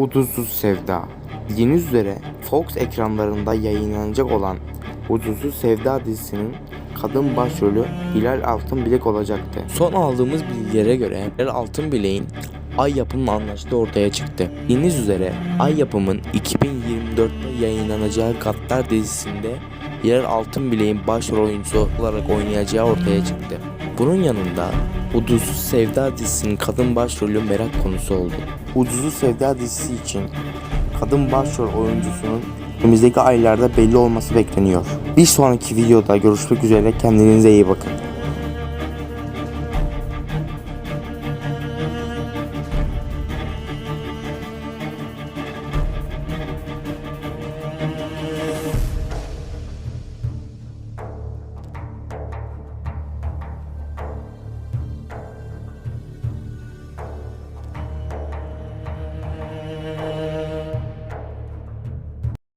Hudutsuz Sevda Bildiğiniz üzere Fox ekranlarında yayınlanacak olan Hudutsuz Sevda dizisinin kadın başrolü Hilal Altınbilek olacaktı. Son aldığımız bilgilere göre Hilal Altınbilek'in Ay Yapım'la anlaştığı ortaya çıktı. Bildiğiniz üzere Ay Yapım'ın 2024'te yayınlanacağı Gattar dizisinde Hilal Altınbilek'in başrol oyuncusu olarak oynayacağı ortaya çıktı. Bunun yanında Udutsuz Sevda dizisinin kadın başrolü merak konusu oldu. Udutsuz Sevda dizisi için kadın başrol oyuncusunun önümüzdeki aylarda belli olması bekleniyor. Bir sonraki videoda görüşmek üzere kendinize iyi bakın.